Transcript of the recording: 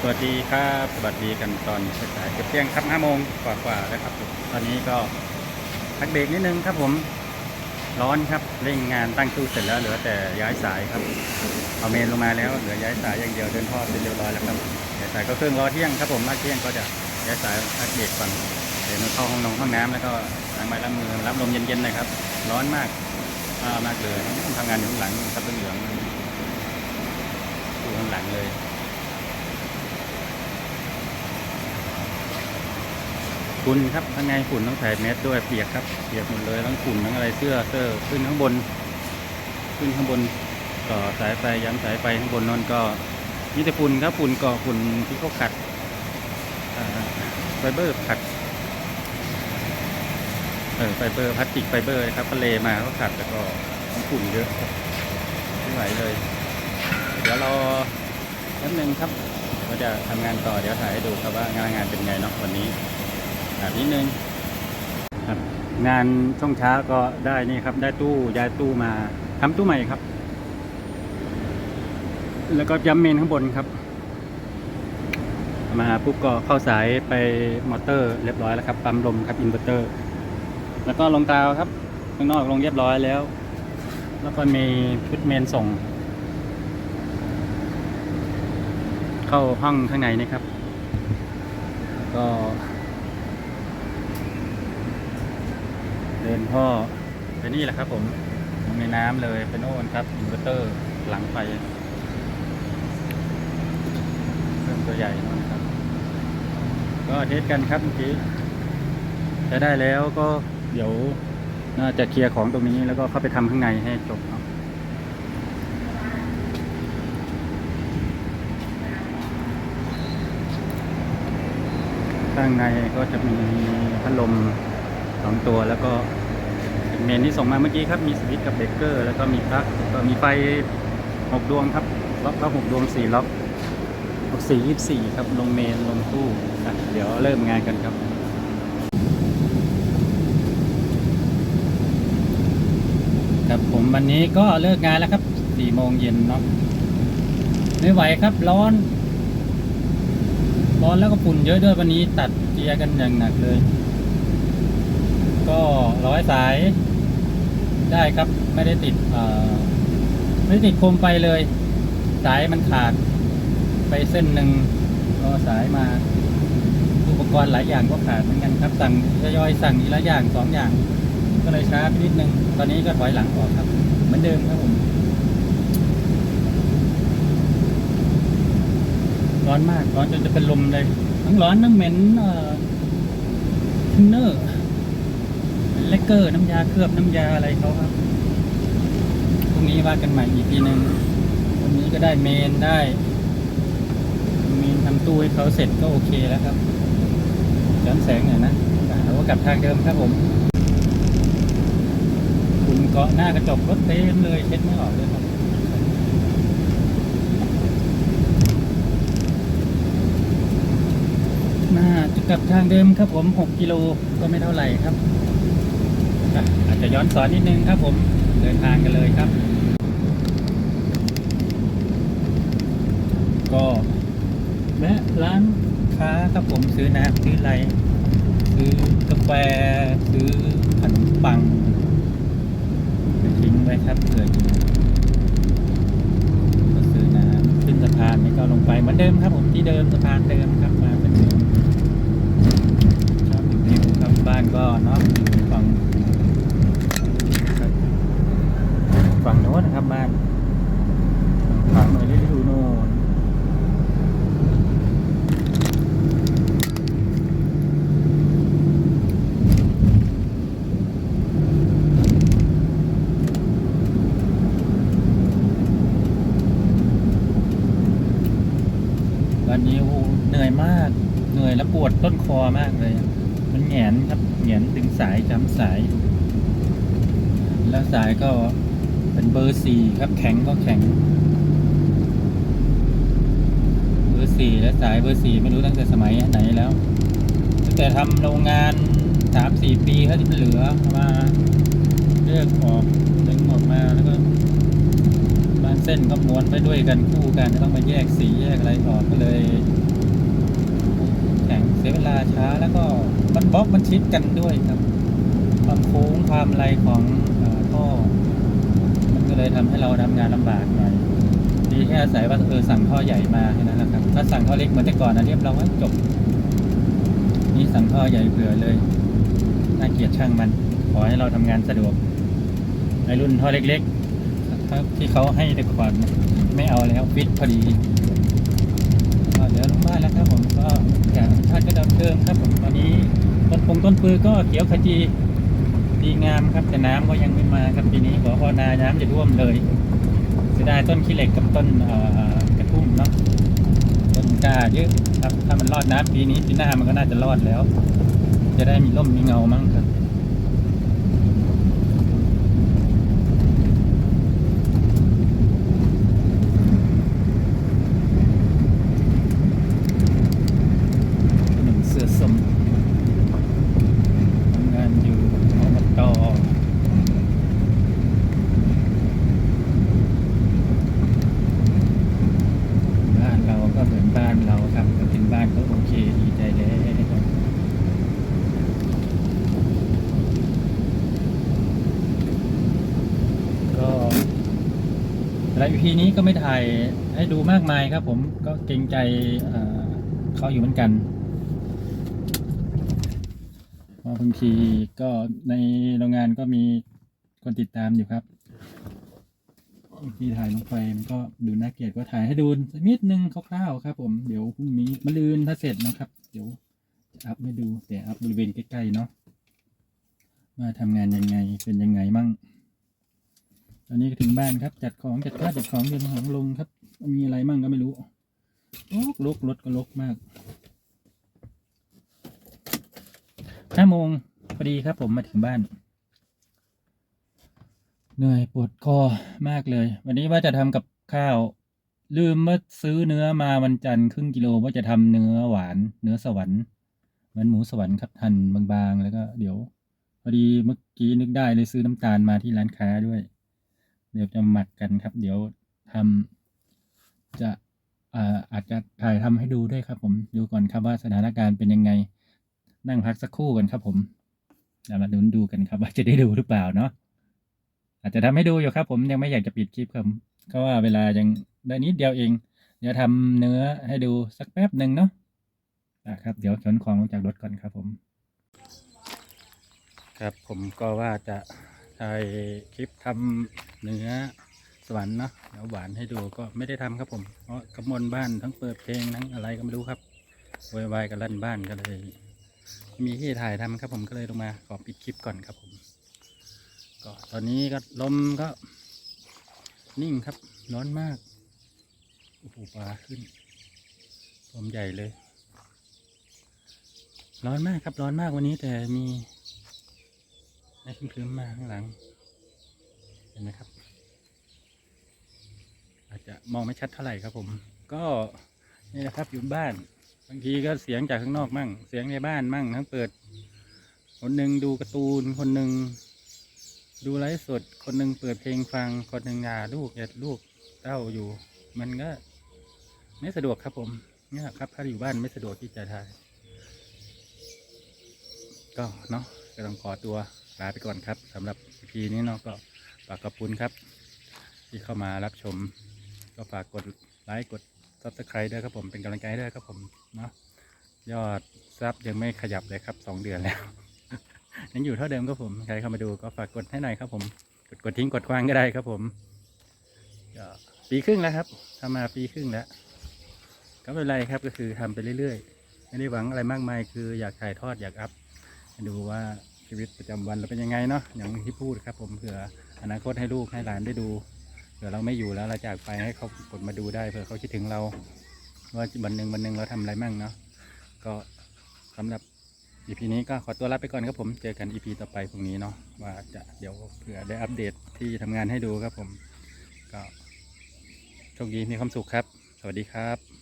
สวัสดีครับ สวัสดีกันตอนสายเกือบเที่ยงครับห้าโมงกว่าๆแล้วครับผมตอนนี้ก็พักเบรกนิดนึงครับผม ร้อนครับเร่งงานตั้งตู้เสร็จแล้วเหลือแต่ย้ายสายครับ เอาเมนลงมาแล้วเหลือย้ายสายอย่างเดียวเดินท่อเสร็จเรียบร้อยแล้วครับย้ายสายก็เครื่องรอเที่ยงครับผมมาเที่ยงก็จะย้ายสายพักเบรกก่อนเดี๋ยวเข้าห้องนงห้องน้ำแล้วก็ล้างไม้ล้างมือรับลมเย็นๆน่อยครับ ร้อนมากอ่ามากเลยทำงานอยู่ข้างหลังครับเหลืองๆอยู่ข้างหลังเลย ฝุ่นครับข้างในฝุ่นต้องใส่แมสด้วยเปียกครับเปียกหมดเลยทั้งฝุ่นทั้งอะไรเสื้อเสื้อขึ้นข้างบน ขึ้นข้างบนต่อสายไฟย้ำสายไฟข้างบนนนก็มีแต่ฝุ่นครับฝุ่นก่อฝุ่นที่เขาขัดไฟเบอร์ขัดเออไฟเบอร์พลาสติกไฟเบอร์ครับก็เลมาเขาขัดแล้วก็ฝุ่นเยอะครับไม่ไหวเลย เดี๋ยวรอแป๊บนึงครับเราจะทำงานต่อเดี๋ยวถ่ายให้ดูครับว่างานงานเป็นไงเนาะวันนี้ แบบนิดนึงครับงานช่วงเช้าก็ได้นี่ครับ ได้ตู้ย้ายตู้มาทำตู้ใหม่ครับ แล้วก็ย้ำเมนข้างบนครับ มาปุ๊บก็เข้าสายไปมอเตอร์เรียบร้อยแล้วครับปั๊มลมครับอินเวอร์เตอร์ แล้วก็ลงกาวครับข้างนอกลงเรียบร้อยแล้ว แล้วก็มีชุดเมนส่ง เข้าห้องข้างในนี่ครับ ก็ เดินท่อไปนี่แหละครับผมลงในน้ำเลยเป็นโน่นครับอินเวอร์เตอร์หลังไฟเครื่องตัวใหญ่นู่ครับ ก็เทสกันครับเมื่อกี้จะได้แล้วก็เดี๋ยวน่าจะเคลียร์ของตรงนี้แล้วก็เข้าไปทำข้างในให้จบเนาะข้างในก็จะมีพัดลมสองตัวแล้วก็ เมนที่ส่งมาเมื่อกี้ครับ มีสวิตช์กับเบรกเกอร์ แล้วก็มีปลั๊กก็มีไฟหกดวงครับ ล็อกละหกดวงสี่ล็อกหกสี่ยี่สี่ครับ ลงเมนลงตู้เดี๋ยวเริ่มงานกันครับครับผมวันนี้ก็เลิกงานแล้วครับสี่โมงเย็นเนาะไม่ไหวครับร้อน ร้อนแล้วก็ฝุ่นเยอะด้วยวันนี้ตัดเกียร์กันอย่างหนักเลย ก็ร้อยสาย ได้ครับไม่ได้ติดไม่ได้ติดโคมไฟเลย สายมันขาดไปเส้นหนึ่งก็สายมาอุปกรณ์หลายอย่างก็ขาดเหมือนกันครับ สั่งทยอยสั่งทีละอย่างสองอย่าง ก็เลยช้าไปนิดนึง ตอนนี้ก็ถอยหลังออกครับเหมือนเดิมครับผมร้อนมากร้อนจนจะเป็นลมเลยทั้งร้อนทั้งเหม็นเอ่อทินเนอร์ ลกเกอร์น้ำยาเคลือบน้ำยาอะไรเขาครับพรุ่งนี้ว่ากันใหม่อีกทีหนึ่งวันนี้ก็ได้เมนได้เมนทำตู้ให้เขาเสร็จก็โอเคแล้วครับย้อนแสงหน่อยนะเราก็กลับทางเดิมครับผมคุณเกาะหน้ากระจกรถเต็มเลยเช็ดไม่ออกเลยครับน่าจะกลับทางเดิมครับผม 6 กิโลก็ไม่เท่าไหร่ครับ อาจจะย้อนสอนนิดนึงครับผมเดินทางกันเลยครับ ก็แวะร้านค้าครับผมซื้อน้ำซื้ออะไรซื้อกาแฟซื้อขนมปังไปทิ้งไว้ครับเผื่ออยู่ก็ซื้อน้ำขึ้นสะพานนี่ก็ลงไปเหมือนเดิมครับ ผมที่เดิมสะพานเดิมครับมาเป็นเดิมชอบดูวิวครับบ้านก็เนาะฝั่ง ฝั่งโน้นนะครับบ้านฝั่งหน่อยเรียกดูโน่นวันนี้โอ้เหนื่อยมาก เหนื่อยและปวดต้นคอมากเลย มันแหงนครับแหงนดึงสายจำสาย แล้วสายก็ เป็นเบอร์สี่ครับแข็งก็แข็ง เบอร์สี่และสายเบอร์สี่ไม่รู้ตั้งแต่สมัยไหนแล้วตั้งแต่ทำโรงงานสามสี่ปีเท่าที่มันเหลือมาเลือกออกดึงออกมาแล้วก็บางเส้นก็ม้วนไปด้วยกันคู่กันต้องมาแยกสีแยกอะไรออกก็เลยแข็งเสียเวลาช้าแล้วก็มันบล็อกมันชิดกันด้วยครับความโค้งความอะไรของอท่อ เลยทำให้เราทำงานลำบากหน่อยดีแค่อาศัยว่าเออสั่งท่อใหญ่มาแค่นั้นแหละครับ ถ้าสั่งท่อเล็กเหมือนแต่ก่อนนะเรียบร้อยจบ นี่สั่งท่อใหญ่เผื่อเลยน่าเกลียดช่างมัน ขอให้เราทำงานสะดวกไอรุ่นท่อเล็กๆครับที่เขาให้แต่ก่อนไม่เอาแล้วฟิตพอดีเดี๋ยวลงบ้านแล้วครับผมก็อย่างชาติก็เดิมครับผมตอนนี้ต้นปงต้นปือก็เขียวขจี ดีงามครับแต่น้ำก็ยังไม่มาครับปีนี้ขอพอนาน้ำจะท่วมเลยเสียดายต้นขี้เหล็กกับต้นกระทุ่มเนาะต้นกล้าเยอะครับถ้ามันรอดน้ำปีนี้ปีหน้ามันก็น่าจะรอดแล้ว จะได้มีร่มมีเงามั้งครับ หนึ่งเสื้อสมทำงานอยู่อบตบ้านเราก็เหมือนบ้านเราครับก็เป็นบ้านก็โอเคดีใจแล้วก็ รายพีนี้ก็ไม่ถ่ายให้ดูมากมายครับ ผมก็เกรงใจเอ่อเขาอยู่เหมือนกันเพราะบางทีก็ในโรงงานก็มีคนติดตามอยู่ครับบางทีถ่ายลงไปมันก็ดูน่าเกลียดก็ถ่ายให้ดูสักนิดนึงคร่าวๆครับ ผมเดี๋ยวพรุ่งนี้มะรืนถ้าเสร็จนะครับ เดี๋ยวจะอัพให้ดูแต่อัพบริเวณใกล้ๆเนาะว่าทำงานยังไงเป็นยังไงมั่ง ตอนนี้ก็ถึงบ้านครับ จัดของจัดข้าวจัดของเดินของลงครับ มีอะไรมั่งก็ไม่รู้ลกลกรถก็ลกมากห้าโมงพอดีครับผมมาถึงบ้าน เหนื่อยปวดคอมากเลย วันนี้ว่าจะทำกับข้าว ลืมว่าซื้อเนื้อมาวันจันทร์ครึ่งกิโลว่าจะทำเนื้อหวาน เนื้อสวรรค์เหมือนหมูสวรรค์ครับทันบางๆ แล้วก็เดี๋ยว พอดีเมื่อกี้นึกได้เลยซื้อน้ำตาลมาที่ร้านค้าด้วย เดี๋ยวจะหมักกันครับ เดี๋ยวทำจะอาอาจจะถ่ายทำให้ดูด้วยครับผมดูก่อนครับว่าสถานการณ์เป็นยังไง นั่งพักสักครู่กันครับผมเดี๋ยวมาดูดูกันครับ ว่าจะได้ดูหรือเปล่าเนาะอาจจะทำให้ดูอยู่ครับ ผมยังไม่อยากจะปิดคลิปครับเพราะว่าเวลายังได้นิดเดียวเอง เดี๋ยวทำเนื้อให้ดูสักแป๊บหนึ่งเนาะอะครับ เดี๋ยวขนของลงจากรถก่อนครับผม ครับผมก็ว่าจะ ถ่ายคลิปทำเนื้อสวรรค์เนาะเดี๋ยวหวานให้ดูก็ไม่ได้ทำครับผมเพราะกำมลบ้านทั้งเปิดเพลงทั้งอะไรก็ไม่รู้ครับโวยวายกันลั่นบ้านก็เลยมีที่ถ่ายทำครับผมก็เลยลงมาขอปิดคลิปก่อนครับผม ก็ตอนนี้ก็ลมก็ นิ่งครับร้อนมากโอ้โหปลาขึ้นลมใหญ่เลย ร้อนมากครับร้อนมากวันนี้แต่มี ในคลึ้มมาข้างหลัง เห็นไหมครับ อาจจะมองไม่ชัดเท่าไหร่ครับผม ก็นี่นะครับอยู่บ้าน บางทีก็เสียงจากข้างนอกมั่ง เสียงในบ้านมั่งทั้งเปิด คนหนึ่งดูการ์ตูน คนหนึ่งดูไลฟ์สด คนหนึ่งเปิดเพลงฟัง คนหนึ่งงาลูกเอ็ดลูกเต้าอยู่ มันก็ไม่สะดวกครับผม เนี่ยครับ ถ้าอยู่บ้านไม่สะดวกที่จะถ่าย ก็เนาะก็ต้องขอตัว ลาไปก่อนครับสำหรับ EP นี้เนาะก็ฝากขอบคุณครับ ที่เข้ามารับชม ก็ฝากกดไลค์กด subscribe ด้วยครับผมเป็นกำลังใจด้วยครับผมเนาะยอดซับยังไม่ขยับเลยครับสองเดือนแล้วยังอยู่เท่าเดิมครับผมใครเข้ามาดูก็ฝากกดให้หน่อยครับผมกดกดทิ้งกดควางก็ได้ครับผมก็ปีครึ่งแล้วครับทำมาปีครึ่งแล้วก็ไม่เป็นไรครับก็คือทำไปเรื่อยๆ ไม่ได้หวังอะไรมากมาย คืออยากถ่ายทอดอยากอัพดูว่า ชีวิตประจำวันเราเป็นยังไงเนาะอย่างที่พูดครับ ผมเผื่ออนาคตให้ลูกให้หลานได้ดูเผื่อเราไม่อยู่แล้วเราจากไปให้เขากดมาดูได้เผื่อเขาคิดถึงเรา ว่าวันหนึ่งวันหนึ่งเราทำอะไรมั่งเนาะก็สำหรับ EP นี้ก็ขอตัวลาไปก่อนครับผมเจอกัน EP ต่อไปพรุ่งนี้เนาะว่าจะเดี๋ยวเผื่อได้อัปเดตที่ทำงานให้ดูครับผม ก็โชคดีมีความสุขครับ สวัสดีครับ